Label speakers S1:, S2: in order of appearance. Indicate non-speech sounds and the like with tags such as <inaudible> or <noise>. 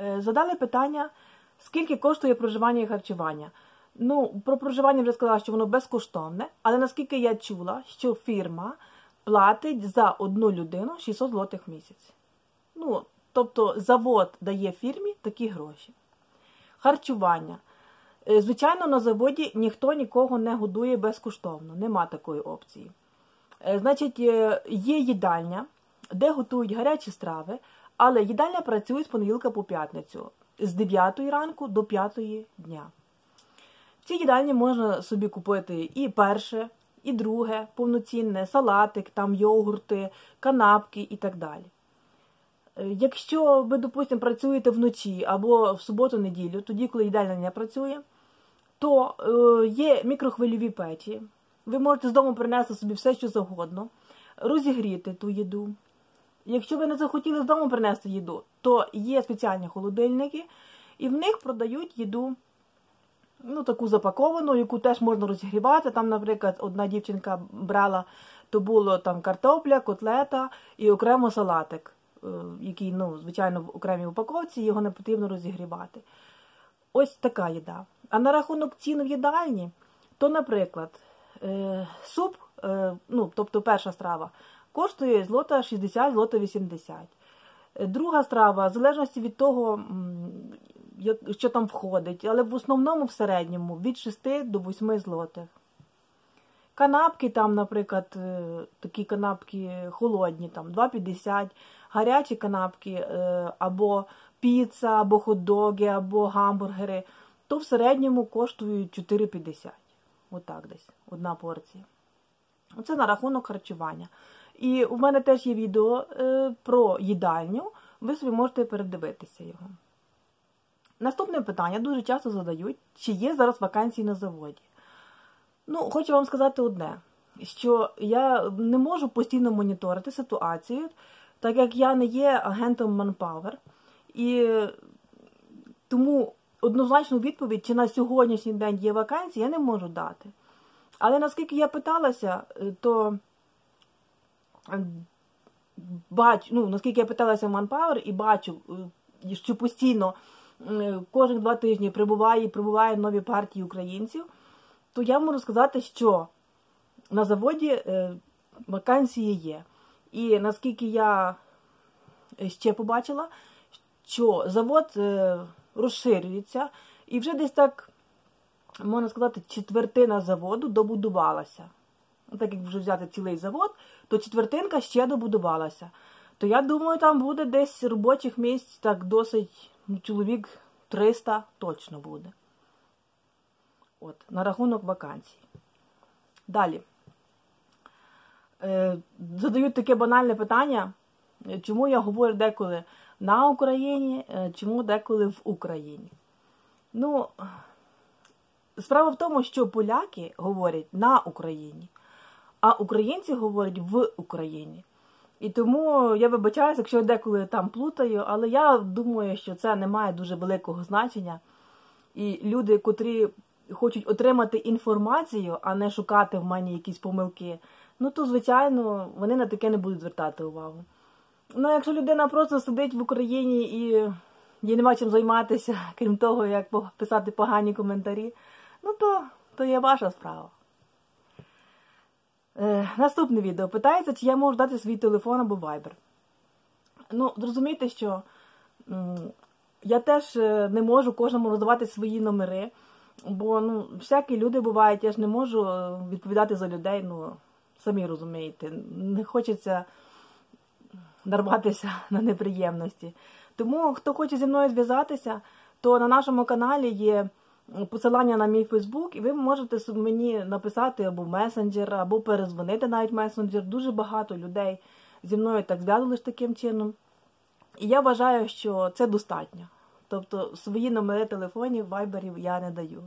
S1: Е, Задали питання, скільки коштує проживання і харчування. Ну, про проживання вже сказала, що воно безкоштовне, але наскільки я чула, що фірма платить за одну людину 600 злотих в місяць. Ну, тобто завод дає фірмі такі гроші. Харчування. Е, Звичайно, на заводі ніхто нікого не годує безкоштовно, нема такої опції. Е, Значить, є їдальня, де готують гарячі страви, але їдальня працює з понеділка по п'ятницю з 9 ранку до 5 дня. В цій їдальні можна собі купити і перше, і друге, повноцінне, салатик, там йогурти, канапки і так далі. Е, Якщо ви, допустимо, працюєте вночі або в суботу-неділю, тоді, коли їдальня не працює, то е, є мікрохвильові печі. Ви можете з дому принести собі все, що завгодно, розігріти ту їду. Якщо ви не захотіли з дому принести їду, то є спеціальні холодильники, і в них продають їду ну, таку запаковану, яку теж можна розігрівати. Там, наприклад, одна дівчинка брала, то було там картопля, котлета і окремо салатик, е, який, ну, звичайно, в окремій упаковці, його не потрібно розігрівати. Ось така їда. А на рахунок цін в їдальні, то, наприклад, е, суп, е, ну, тобто перша страва, коштує злота 60, злота 80. Е, Друга страва, в залежності від того, що там входить, але в основному в середньому від 6 до 8 злотих. Канапки там, наприклад, е, такі канапки холодні, там 2,50, гарячі канапки е, або піца, або хот-доги, або гамбургери, то в середньому коштують 4,50. Отак десь, одна порція. Оце на рахунок харчування. І у мене теж є відео е, про їдальню, ви собі можете передивитися його. Наступне питання дуже часто задають, чи є зараз вакансії на заводі. Ну, хочу вам сказати одне, що я не можу постійно моніторити ситуацію, так як я не є агентом Manpower, і тому однозначну відповідь, чи на сьогоднішній день є вакансії, я не можу дати. Але наскільки я питалася, е, то е, бачу, ну, наскільки я питалася в Manpower і бачу, е, що постійно кожних два тижні прибуває прибуває нові партії українців, то я можу сказати, що на заводі вакансії є. І наскільки я ще побачила, що завод розширюється, і вже десь так, можна сказати, четвертина заводу добудувалася. Ну, Так як вже взяти цілий завод, то четвертинка ще добудувалася. То я думаю, там буде десь робочих місць так досить, ну, чоловік 300 точно буде. От, на рахунок вакансій. Далі. Е, задають таке банальне питання, чому я говорю деколи на Україні, е, чому деколи в Україні. Ну, справа в тому, що поляки говорять на Україні, а українці говорять в Україні. І тому я вибачаюся, якщо деколи там плутаю, але я думаю, що це не має дуже великого значення. І люди, котрі хочуть отримати інформацію, а не шукати в мене якісь помилки, ну то, звичайно, вони на таке не будуть звертати увагу. Ну, якщо людина просто сидить в Україні і їй нема чим займатися, <laughs> крім того, як писати погані коментарі, ну то, то є ваша справа. Е, наступне відео питається, чи я можу дати свій телефон або вайбер. Ну, зрозумійте, що м, я теж е, не можу кожному роздавати свої номери, бо ну, всякі люди бувають, я ж не можу е, відповідати за людей, ну, самі розумієте, не хочеться нарватися <laughs> на неприємності. Тому, хто хоче зі мною зв'язатися, то на нашому каналі є посилання на мій Фейсбук, і ви можете мені написати або в месенджер, або перезвонити навіть в месенджер. Дуже багато людей зі мною так зв'язувалися таким чином. І я вважаю, що це достатньо. Тобто свої номери телефонів, вайберів я не даю.